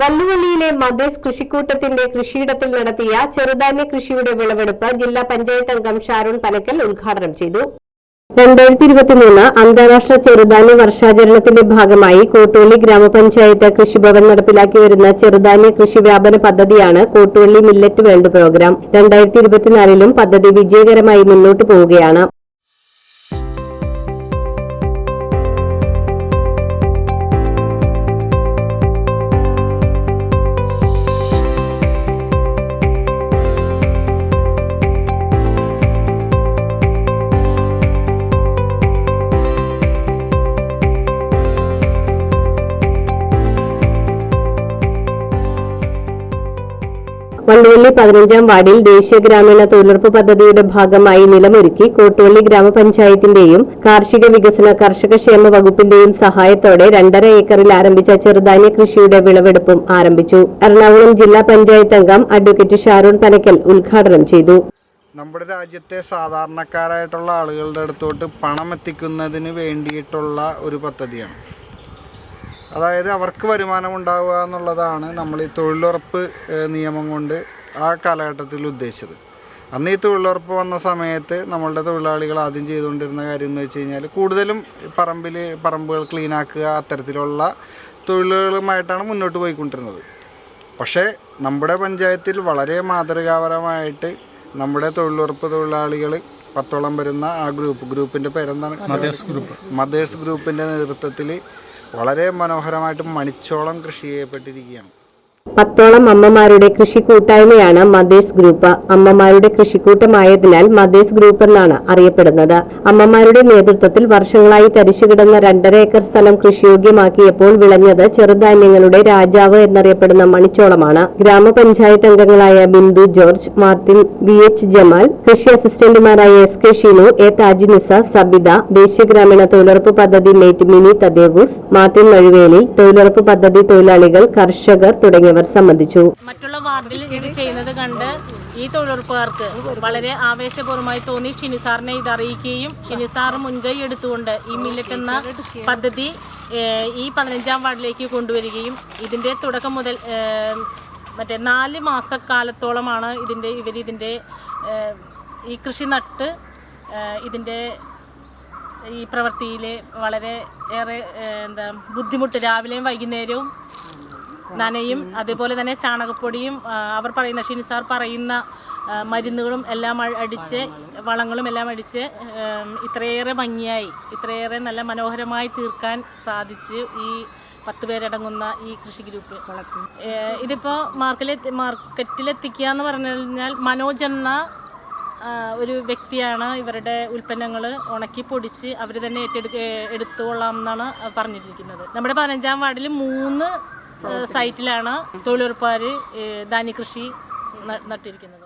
വല്ലുവള്ളിയിലെ mothers കൃഷിക്കൂട്ടത്തിന്റെ കൃഷിയിടത്തിൽ നടത്തിയ ചെറുധാന്യ കൃഷിയുടെ വിളവെടുപ്പ് ജില്ലാ പഞ്ചായത്ത് അംഗം ഷാരൂൺ പനക്കൽ ഉദ്ഘാടനം ചെയ്തു. രണ്ടായിരത്തി ഇരുപത്തിമൂന്ന് അന്താരാഷ്ട്ര ചെറുധാന്യ വർഷാചരണത്തിന്റെ ഭാഗമായി കോട്ടുവള്ളി ഗ്രാമപഞ്ചായത്ത് കൃഷിഭവൻ നടപ്പിലാക്കി വരുന്ന ചെറുധാന്യ കൃഷി വ്യാപന പദ്ധതിയാണ് കോട്ടുവള്ളി മില്ലറ്റ് വേൾഡ് പ്രോഗ്രാം. രണ്ടായിരത്തി ഇരുപത്തിനാലിലും പദ്ധതി വിജയകരമായി മുന്നോട്ടു പോവുകയാണ്. വള്ളുവള്ളി പതിനഞ്ചാം വാർഡിൽ ദേശീയ ഗ്രാമീണ തൊഴിലുറപ്പ് പദ്ധതിയുടെ ഭാഗമായി നിലമൊരുക്കി കോട്ടുവള്ളി ഗ്രാമപഞ്ചായത്തിന്റെയും കാർഷിക വികസന കർഷക ക്ഷേമ വകുപ്പിന്റെയും സഹായത്തോടെ രണ്ടര ഏക്കറിൽ ആരംഭിച്ച ചെറുധാന്യ കൃഷിയുടെ വിളവെടുപ്പും ആരംഭിച്ചു. എറണാകുളം ജില്ലാ പഞ്ചായത്ത് അംഗം അഡ്വക്കേറ്റ് ഷാരൂൺ പനക്കൽ ഉദ്ഘാടനം ചെയ്തു. നമ്മുടെ രാജ്യത്തെ സാധാരണക്കാരായിട്ടുള്ള ആളുകളുടെ അടുത്തോട്ട് പണം എത്തിക്കുന്നതിന് വേണ്ടിയിട്ടുള്ള ഒരു പദ്ധതിയാണ്. അതായത് അവർക്ക് വരുമാനം ഉണ്ടാവുക എന്നുള്ളതാണ് നമ്മൾ ഈ തൊഴിലുറപ്പ് നിയമം കൊണ്ട് ആ കാലഘട്ടത്തിൽ ഉദ്ദേശിച്ചത്. അന്ന് ഈ തൊഴിലുറപ്പ് വന്ന സമയത്ത് നമ്മളുടെ തൊഴിലാളികൾ ആദ്യം ചെയ്തുകൊണ്ടിരുന്ന കാര്യം എന്ന് വെച്ച് കഴിഞ്ഞാൽ കൂടുതലും പറമ്പിൽ പറമ്പുകൾ ക്ലീൻ ആക്കുക അത്തരത്തിലുള്ള തൊഴിലുകളുമായിട്ടാണ് മുന്നോട്ട് പോയിക്കൊണ്ടിരുന്നത്. പക്ഷേ നമ്മുടെ പഞ്ചായത്തിൽ വളരെ മാതൃകാപരമായിട്ട് നമ്മുടെ തൊഴിലുറപ്പ് തൊഴിലാളികൾ പത്തോളം വരുന്ന ആ ഗ്രൂപ്പ് ഗ്രൂപ്പിന്റെ പേരെന്താണ്? Mothers group. മദേഴ്സ് ഗ്രൂപ്പിന്റെ നേതൃത്വത്തിൽ വളരെ മനോഹരമായിട്ട് മണിച്ചോളം കൃഷി ചെയ്യപ്പെട്ടിരിക്കുകയാണ്. പത്തോളം അമ്മമാരുടെ കൃഷി കൂട്ടായ്മയാണ് മദേഴ്സ് ഗ്രൂപ്പ്. അമ്മമാരുടെ കൃഷിക്കൂട്ടമായതിനാൽ മദേഴ്സ് ഗ്രൂപ്പ് എന്നാണ് അറിയപ്പെടുന്നത്. അമ്മമാരുടെ നേതൃത്വത്തിൽ വർഷങ്ങളായി തരിശുകിടന്ന രണ്ടര ഏക്കർ സ്ഥലം കൃഷിയോഗ്യമാക്കിയപ്പോൾ വിളഞ്ഞത് ചെറുധാന്യങ്ങളുടെ രാജാവ് എന്നറിയപ്പെടുന്ന മണിച്ചോളമാണ്. ഗ്രാമപഞ്ചായത്ത് അംഗങ്ങളായ ബിന്ദു ജോർജ് മാർട്ടിൻ വി എച്ച് ജമാൽ കൃഷി അസിസ്റ്റന്റുമാരായ S K Shinu A Tajinisa Sabitha ദേശീയ ഗ്രാമീണ തൊഴിലുറപ്പ് പദ്ധതി മേറ്റ് മിനി തദേവൂസ് മാർട്ടിൻ മഴുവേലി തൊഴിലുറപ്പ് പദ്ധതി തൊഴിലാളികൾ കർഷകർ തുടങ്ങിയവർ സംബന്ധിച്ചു മറ്റുള്ള വാർഡിൽ ഇത് ചെയ്യുന്നത് കണ്ട് ഈ തൊഴിലുറപ്പുകാർക്ക് വളരെ ആവേശപൂർവമായി തോന്നി. ഷിനിസാറിനെ ഇത് അറിയിക്കുകയും ഷിനിസാർ മുൻകൈ എടുത്തുകൊണ്ട് ഈ മില്ലറ്റ് എന്ന പദ്ധതി ഈ പതിനഞ്ചാം വാർഡിലേക്ക് കൊണ്ടുവരികയും ഇതിന്റെ തുടക്കം മുതൽ മറ്റേ നാല് മാസക്കാലത്തോളമാണ് ഇതിന്റെ ഇവർ ഇതിന്റെ ഈ കൃഷി നട്ട് ഇതിന്റെ ഈ പ്രവൃത്തിയിൽ വളരെ ഏറെ എന്താ ബുദ്ധിമുട്ട് രാവിലെയും വൈകുന്നേരവും നനയും അതുപോലെ തന്നെ ചാണകപ്പൊടിയും അവർ പറയുന്ന ഷിനിസാർ പറയുന്ന ആ, മരുന്നുകളും എല്ലാം അടിച്ച് വളങ്ങളും എല്ലാം അടിച്ച് ഇത്രയേറെ ഭംഗിയായി ഇത്രയേറെ നല്ല മനോഹരമായി തീർക്കാൻ സാധിച്ചു ഈ പത്ത് പേരടങ്ങുന്ന ഈ കൃഷി ഗ്രൂപ്പ്. വളർത്തി ഇതിപ്പോൾ മാർക്കറ്റിൽ മാർക്കറ്റിലെത്തിക്കുക എന്ന് പറഞ്ഞു കഴിഞ്ഞാൽ മനോജ് എന്ന ഒരു വ്യക്തിയാണ് ഇവരുടെ ഉൽപ്പന്നങ്ങൾ ഉണക്കി പൊടിച്ച് അവർ തന്നെ ഏറ്റെടുക്ക എടുത്തുകൊള്ളാം എന്നാണ് പറഞ്ഞിരിക്കുന്നത്. നമ്മുടെ പതിനഞ്ചാം വാർഡിൽ മൂന്ന് സൈറ്റിലാണ് തൊഴിലുറപ്പാർ ധാന്യകൃഷി നട്ടിരിക്കുന്നത്.